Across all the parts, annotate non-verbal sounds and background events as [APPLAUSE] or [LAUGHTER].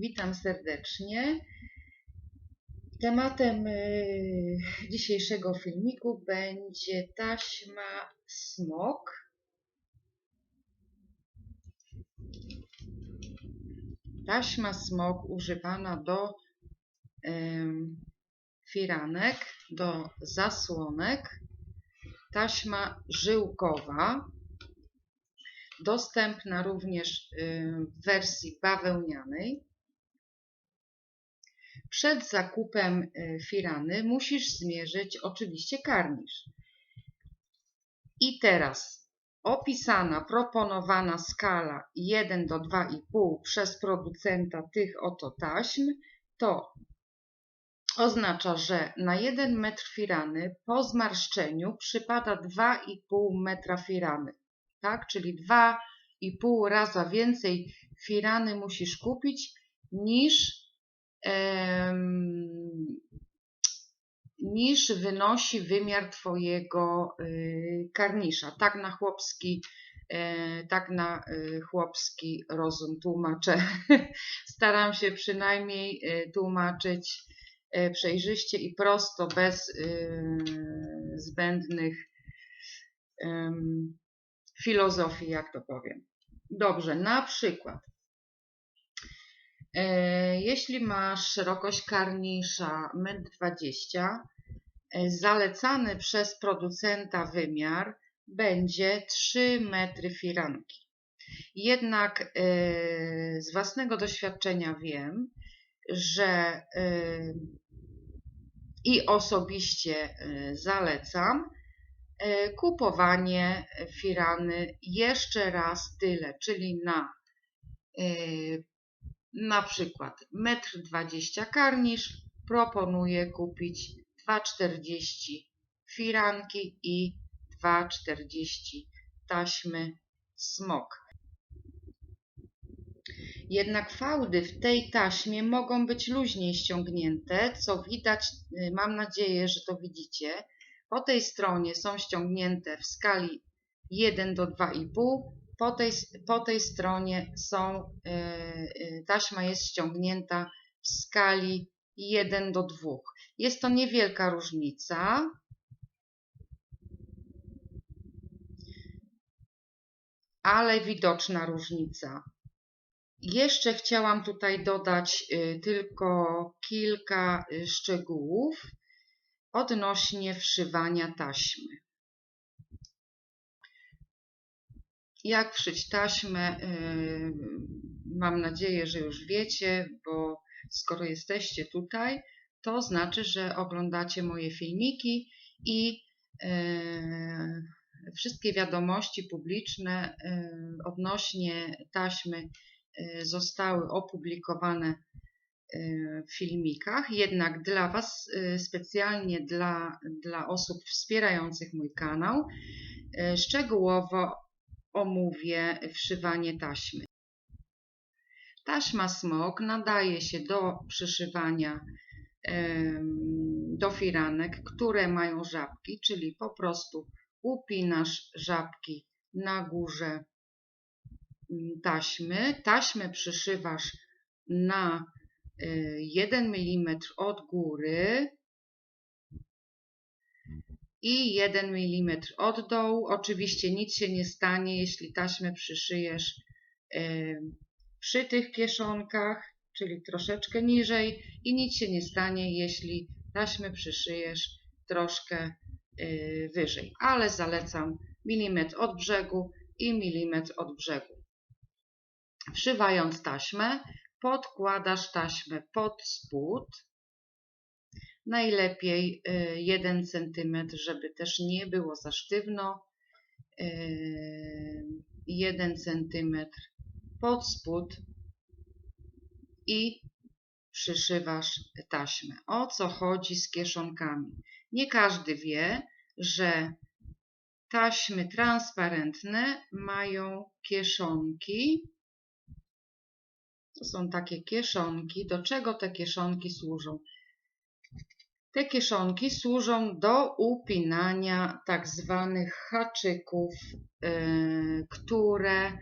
Witam serdecznie. Tematem y, dzisiejszego filmiku będzie taśma smok. Taśma smok używana do firanek, do zasłonek. Taśma żyłkowa, dostępna również y, w wersji bawełnianej. Przed zakupem y, firany musisz zmierzyć oczywiście karnisz. I teraz opisana, proponowana skala 1 do 2,5 przez producenta tych oto taśm to oznacza, że na 1 metr firany po zmarszczeniu przypada 2,5 metra firany. Tak? Czyli 2,5 raza więcej firany musisz kupić niż niż wynosi wymiar Twojego y, karnisza. Tak na chłopski, e, tak na y, chłopski rozum tłumaczę. [LAUGHS] Staram się przynajmniej y, tłumaczyć przejrzyście i prosto, bez zbędnych filozofii, jak to powiem. Dobrze, na przykład jeśli masz szerokość karnisza 1,20 m, e, zalecany przez producenta wymiar będzie 3 metry firanki. Jednak e, z własnego doświadczenia wiem, że i osobiście zalecam kupowanie firany jeszcze raz tyle, czyli na na przykład 1,20 m karnisz proponuję kupić 2,40 firanki i 2,40 taśmy smok. Jednak fałdy w tej taśmie mogą być luźniej ściągnięte, co widać, y, mam nadzieję, że to widzicie. Po tej stronie są ściągnięte w skali 1 do 2,5, po tej, po tej stronie są, e, e, taśma jest ściągnięta w skali 1 do 2. Jest to niewielka różnica. Ale widoczna różnica. Jeszcze chciałam tutaj dodać e, tylko kilka szczegółów odnośnie wszywania taśmy. Jak wszyć taśmę? Y, mam nadzieję, że już wiecie, bo skoro jesteście tutaj, to znaczy, że oglądacie moje filmiki i y, wszystkie wiadomości publiczne y, odnośnie taśmy zostały opublikowane w filmikach. Jednak dla Was, specjalnie dla, dla osób wspierających mój kanał, szczegółowo omówię wszywanie taśmy. Taśma smok nadaje się do przyszywania do firanek, które mają żabki, czyli po prostu upinasz żabki na górze mm, taśmy. Taśmę przyszywasz na 1 e, mm od góry i 1 mm od dołu. Oczywiście nic się nie stanie, jeśli taśmę przyszyjesz przy tych kieszonkach, czyli troszeczkę niżej i nic się nie stanie, jeśli taśmę przyszyjesz troszkę y, wyżej, ale zalecam milimetr od brzegu i milimetr od brzegu. Wszywając taśmę, podkładasz taśmę pod spód, Najlepiej 1 y, cm, żeby też nie było za sztywno. 1 y, cm pod spód i przyszywasz taśmę. O co chodzi z kieszonkami? Nie każdy wie, że taśmy transparentne mają kieszonki. To są takie kieszonki. Do czego te kieszonki służą? Te kieszonki służą do upinania tak zwanych haczyków, e, które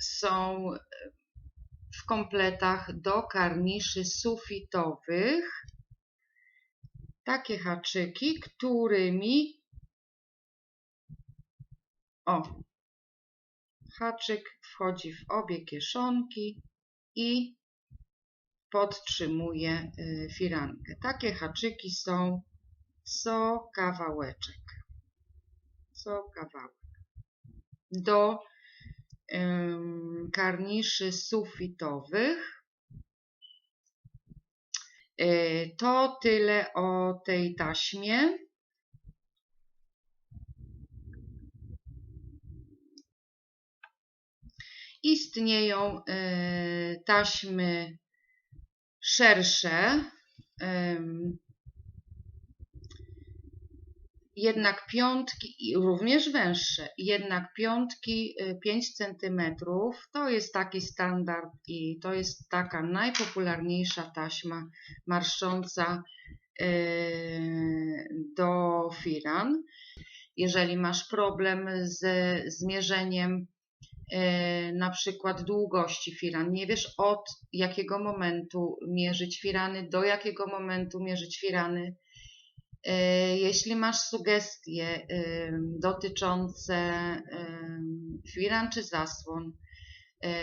są w kompletach do karniszy sufitowych. Takie haczyki, którymi o, haczyk wchodzi w obie kieszonki i podtrzymuje y, firankę. Takie haczyki są co kawałeczek. Co kawałek. Do ym, karniszy sufitowych. Y, to tyle o tej taśmie. Istnieją y, taśmy szersze, jednak piątki, również węższe, jednak piątki 5 cm to jest taki standard i to jest taka najpopularniejsza taśma marszcząca do firan. Jeżeli masz problem ze zmierzeniem na przykład długości firan. Nie wiesz od jakiego momentu mierzyć firany, do jakiego momentu mierzyć firany. E, jeśli masz sugestie e, dotyczące firan czy zasłon,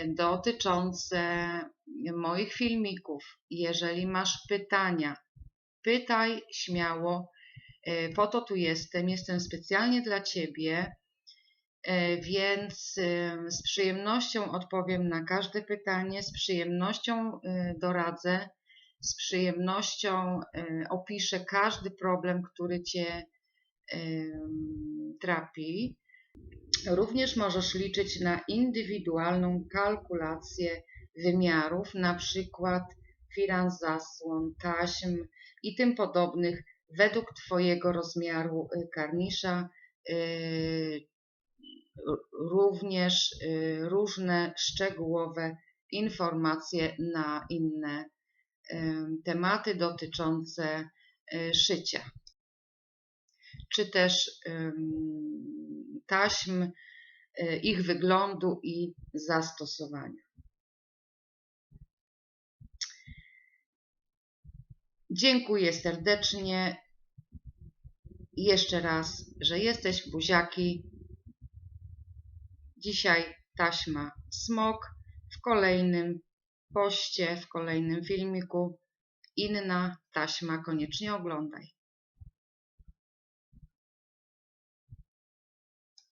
dotyczące moich filmików, jeżeli masz pytania, pytaj śmiało. Po to tu jestem. Jestem specjalnie dla Ciebie więc z przyjemnością odpowiem na każde pytanie, z przyjemnością e, doradzę, z przyjemnością e, opiszę każdy problem, który Cię trapi. Również możesz liczyć na indywidualną kalkulację wymiarów, na przykład firan zasłon, taśm i tym podobnych według Twojego rozmiaru karnisza również y, różne szczegółowe informacje na inne tematy dotyczące y, szycia, czy też taśm, y, ich wyglądu i zastosowania. Dziękuję serdecznie jeszcze raz, że jesteś buziaki. Dzisiaj taśma smok, w kolejnym poście, w kolejnym filmiku inna taśma, koniecznie oglądaj.